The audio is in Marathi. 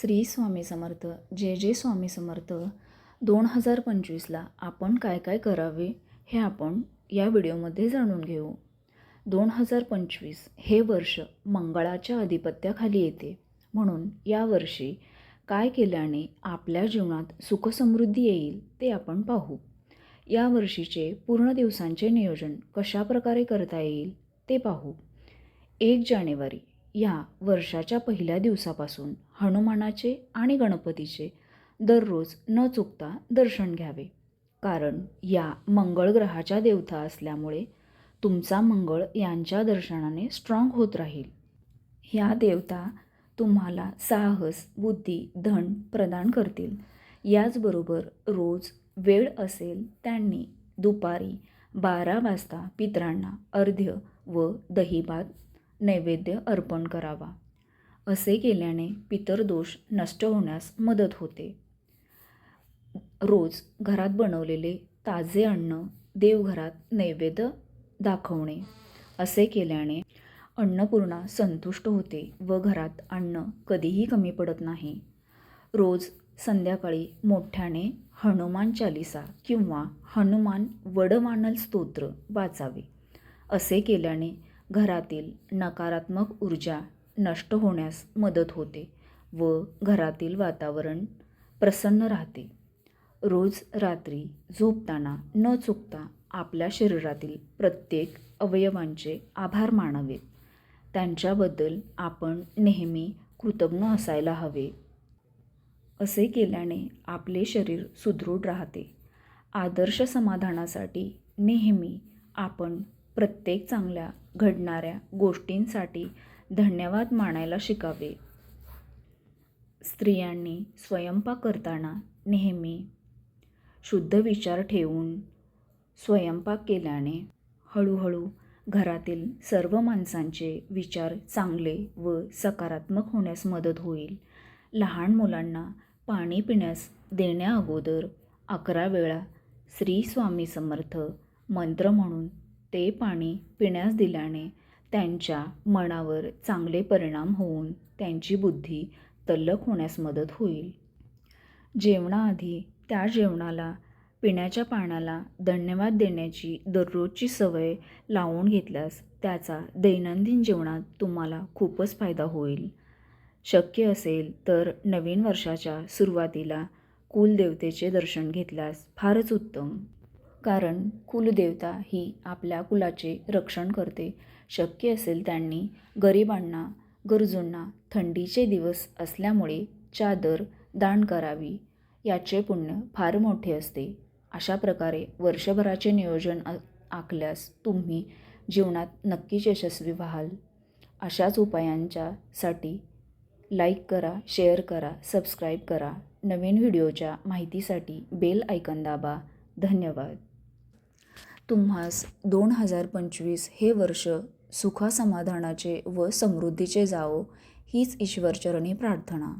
श्री स्वामी समर्थ जे जे स्वामी समर्थ. दोन हजार पंचवीसला आपण काय काय करावे हे आपण या व्हिडिओमध्ये जाणून घेऊ. दोन हजार पंचवीस हे वर्ष मंगळाच्या अधिपत्याखाली येते. म्हणून यावर्षी काय केल्याने आपल्या जीवनात सुखसमृद्धी येईल ते आपण पाहू. या वर्षीचे पूर्ण दिवसांचे नियोजन कशा प्रकारे करता येईल ते पाहू. एक जानेवारी या वर्षाच्या पहिल्या दिवसापासून हनुमानाचे आणि गणपतीचे दररोज न चुकता दर्शन घ्यावे. कारण या मंगळ ग्रहाच्या देवता असल्यामुळे तुमचा मंगळ यांच्या दर्शनाने स्ट्रॉंग होत राहील. ह्या देवता तुम्हाला साहस बुद्धी धन प्रदान करतील. याचबरोबर रोज वेळ असेल त्यांनी दुपारी बारा वाजता पितरांना अर्ध्य व दहीभात नैवेद्य अर्पण करावा. असे केल्याने पितरदोष नष्ट होण्यास मदत होते. रोज घरात बनवलेले ताजे अन्न देवघरात नैवेद्य दाखवणे. असे केल्याने अन्नपूर्णा संतुष्ट होते व घरात अन्न कधीही कमी पडत नाही. रोज संध्याकाळी मोठ्याने हनुमान चालिसा किंवा हनुमान वडमानल स्तोत्र वाचावे. असे केल्याने घरातील नकारात्मक ऊर्जा नष्ट होण्यास मदत होते व घरातील वातावरण प्रसन्न राहते. रोज रात्री झोपताना न चुकता आपल्या शरीरातील प्रत्येक अवयवांचे आभार मानावेत. त्यांच्याबद्दल आपण नेहमी कृतज्ञ असायला हवे. असे केल्याने आपले शरीर सुदृढ राहते. आदर्श समाधानासाठी नेहमी आपण प्रत्येक चांगल्या घडणाऱ्या गोष्टींसाठी धन्यवाद मानायला शिकावे. स्त्रियांनी स्वयंपाक करताना नेहमी शुद्ध विचार ठेवून स्वयंपाक केल्याने हळूहळू घरातील सर्व माणसांचे विचार चांगले व सकारात्मक होण्यास मदत होईल. लहान मुलांना पाणी पिण्यास देण्याअगोदर अकरा वेळा श्री स्वामी समर्थ मंत्र म्हणून ते पाणी पिण्यास दिल्याने त्यांच्या मनावर चांगले परिणाम होऊन त्यांची बुद्धी तल्लख होण्यास मदत होईल. जेवणाआधी त्या जेवणाला पिण्याच्या पाण्याला धन्यवाद देण्याची दररोजची सवय लावून घेतल्यास त्याचा दैनंदिन जीवनात तुम्हाला खूपच फायदा होईल. शक्य असेल तर नवीन वर्षाच्या सुरुवातीला कुलदेवतेचे दर्शन घेतल्यास फारच उत्तम. कारण कुलदेवता ही आपल्या कुलाचे रक्षण करते. शक्य असेल त्यांनी गरिबांना गरजूंना थंडीचे दिवस असल्यामुळे चादर दान करावी. याचे पुण्य फार मोठे असते. अशा प्रकारे वर्षभराचे नियोजन आखल्यास तुम्ही जीवनात नक्कीच यशस्वी व्हाल. अशाच उपायांच्यासाठी लाईक करा शेअर करा सबस्क्राईब करा. नवीन व्हिडिओच्या माहितीसाठी बेल ऐकन दाबा. धन्यवाद. तुम्हास दोन हजार पंचवीस हे वर्ष सुखासमाधानाचे व समृद्धीचे जावो हीच ईश्वरचरणी प्रार्थना.